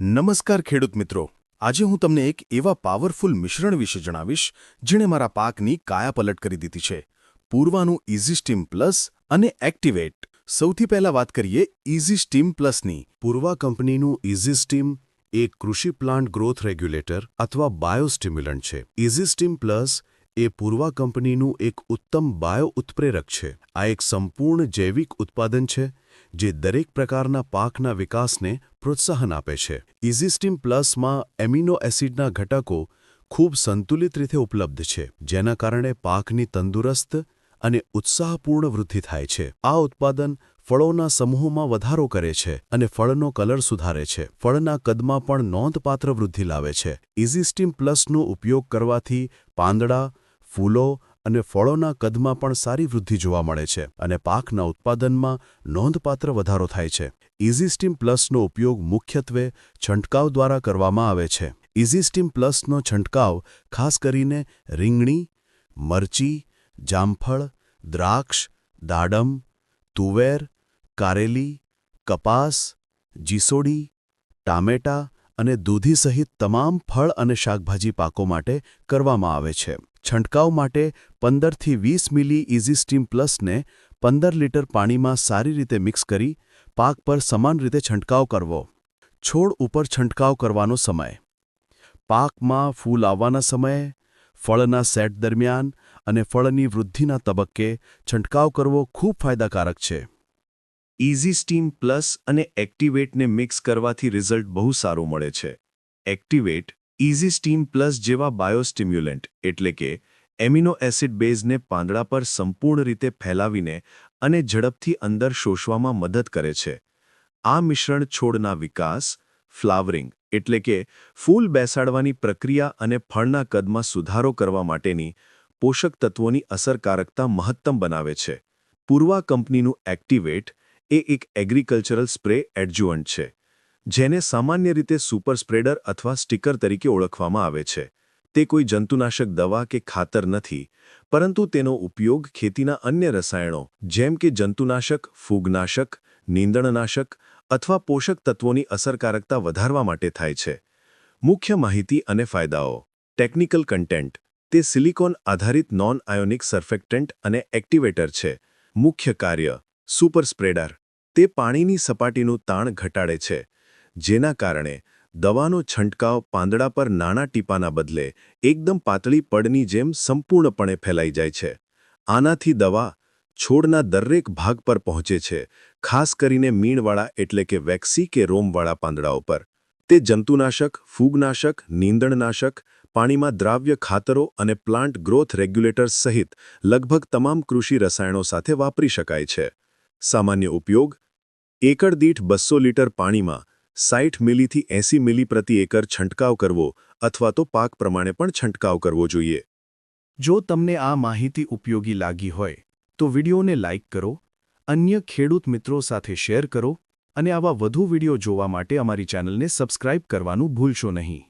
નમસ્કાર ખેડૂત મિત્રો. આજે હું તમને એક એવા પાવરફુલ મિશ્રણ વિશે જણાવીશ, જેણે મારા પાકની કાયાપલટ કરી દીધી છે. પૂર્વાનું ઇઝી સ્ટીમ પ્લસ અને એક્ટિવેટ સૌથી પહેલા વાત કરીએ ઇઝી સ્ટીમ પ્લસની પૂર્વા કંપનીનું ઇઝી સ્ટીમ એ કૃષિ પ્લાન્ટ ગ્રોથ રેગ્યુલેટર અથવા બાયોસ્ટિમ્યુલન્ટ છે. ઇઝી સ્ટીમ પ્લસ એ પૂર્વા કંપનીનું એક ઉત્તમ બાયો ઉત્પ્રેરક છે. આ એક સંપૂર્ણ જૈવિક ઉત્પાદન છે, જે દરેક પ્રકારના પાકના વિકાસને પ્રોત્સાહન આપે છે. ઇઝિસ્ટીમ પ્લસમાં એમિનો એસિડના ઘટકો ખૂબ સંતુલિત રીતે ઉપલબ્ધ છે, જેના કારણે પાકની તંદુરસ્ત અને ઉત્સાહપૂર્ણ વૃદ્ધિ થાય છે. આ ઉત્પાદન ફળોના સમૂહમાં વધારો કરે છે અને ફળનો કલર સુધારે છે. ફળના કદમાં પણ નોંધપાત્ર વૃદ્ધિ લાવે છે. ઇઝિસ્ટીમ પ્લસનો ઉપયોગ કરવાથી પાંદડા, ફૂલો અને ફળોના કદમાં પણ સારી વૃદ્ધિ જોવા મળે છે અને પાકના ઉત્પાદનમાં નોંધપાત્ર વધારો થાય છે. ઇઝીસ્ટીમ પ્લસનો ઉપયોગ મુખ્યત્વે છંટકાવ દ્વારા કરવામાં આવે છે. ઇઝીસ્ટીમ પ્લસનો છંટકાવ ખાસ કરીને રીંગણી, મરચી, જામફળ, દ્રાક્ષ, દાડમ, તુવેર, કારેલી, કપાસ, જીસોડી, ટામેટા અને દૂધી સહિત તમામ ફળ અને શાકભાજી પાકો માટે કરવામાં આવે છે. છંટકાવ માટે પંદરથી વીસ મિલી ઇઝી સ્ટીમ પ્લસને પંદર લીટર પાણીમાં સારી રીતે મિક્સ કરી પાક પર સમાન રીતે છંટકાવ કરવો. છોડ ઉપર છંટકાવ કરવાનો સમય. પાકમાં ફૂલ આવવાના સમયે, ફળના સેટ દરમિયાન અને ફળની વૃદ્ધિના તબક્કે છંટકાવ કરવો ખૂબ ફાયદાકારક છે. ઇઝી સ્ટીમ પ્લસ અને એક્ટિવેટને મિક્સ કરવાથી રિઝલ્ટ બહુ સારું મળે છે. એક્ટિવેટ ઇઝી સ્ટીમ પ્લસ જેવા બાયોસ્ટિમ્યુલન્ટ એટલે કે એમિનો એસિડ બેઝને પાંદડા પર સંપૂર્ણ રીતે ફેલાવીને અને ઝડપથી અંદર શોષવામાં મદદ કરે છે. આ મિશ્રણ છોડના વિકાસ, ફ્લાવરિંગ, એટલે કે ફૂલ બેસાડવાની પ્રક્રિયા અને ફળના કદમાં સુધારો કરવા માટેની પોષક તત્વોની અસરકારકતા મહત્તમ બનાવે છે. પૂર્વા કંપનીનું એક્ટિવેટ એ એક એગ્રીકલ્ચરલ સ્પ્રે એડજ્યુઅન્ટ છે. જેને સામાન્ય રીતે સુપર સ્પ્રેડર અથવા સ્ટીકર તરીકે ઓળખવામાં આવે છે. તે કોઈ જંતુનાશક દવા કે ખાતર નથી, પરંતુ તેનો ઉપયોગ ખેતીના અન્ય રસાયણો, જેમ કે જંતુનાશક, ફૂગનાશક, નીંદણનાશક અથવા પોષક તત્વોની અસરકારકતા વધારવા માટે થાય છે. મુખ્ય માહિતી અને ફાયદાઓ. Technical content. તે સિલિકોન આધારિત નોન આયોનિક સર્ફેક્ટન્ટ અને એક્ટિવેટર છે. મુખ્ય કાર્ય. Super spreader. તે પાણીની સપાટીનું તાણ ઘટાડે છે. જેના કારણે દવાનો છંટકાવ પાંદડા પર નાના ટીપાના બદલે એકદમ પાતળી પડની જેમ સંપૂર્ણપણે ફેલાઈ જાય છે. આનાથી દવા છોડના દરેક ભાગ પર પહોંચે છે, ખાસ કરીને મીણવાળા એટલે કે વેક્સી કે રોમવાળા પાંદડાઓ પર. તે જંતુનાશક, ફૂગનાશક, નીંદણનાશક, પાણીમાં દ્રાવ્ય ખાતરો અને પ્લાન્ટ ગ્રોથ રેગ્યુલેટર્સ સહિત લગભગ તમામ કૃષિ રસાયણો સાથે વાપરી શકાય છે. સામાન્ય ઉપયોગ એકર દીઠ બસો લીટર પાણીમાં સાઠ મિલીથી એંસી મિલી પ્રતિ એકર છંટકાવ કરવો અથવા તો પાક પ્રમાણે પણ છંટકાવ કરવો જોઈએ. જો તમને આ માહિતી ઉપયોગી લાગી હોય, તો વિડીયોને લાઇક કરો, અન્ય ખેડૂત મિત્રો સાથે શેર કરો અને આવા વધુ વીડિયો જોવા માટે અમારી ચેનલને સબસ્ક્રાઇબ કરવાનું ભૂલશો નહીં.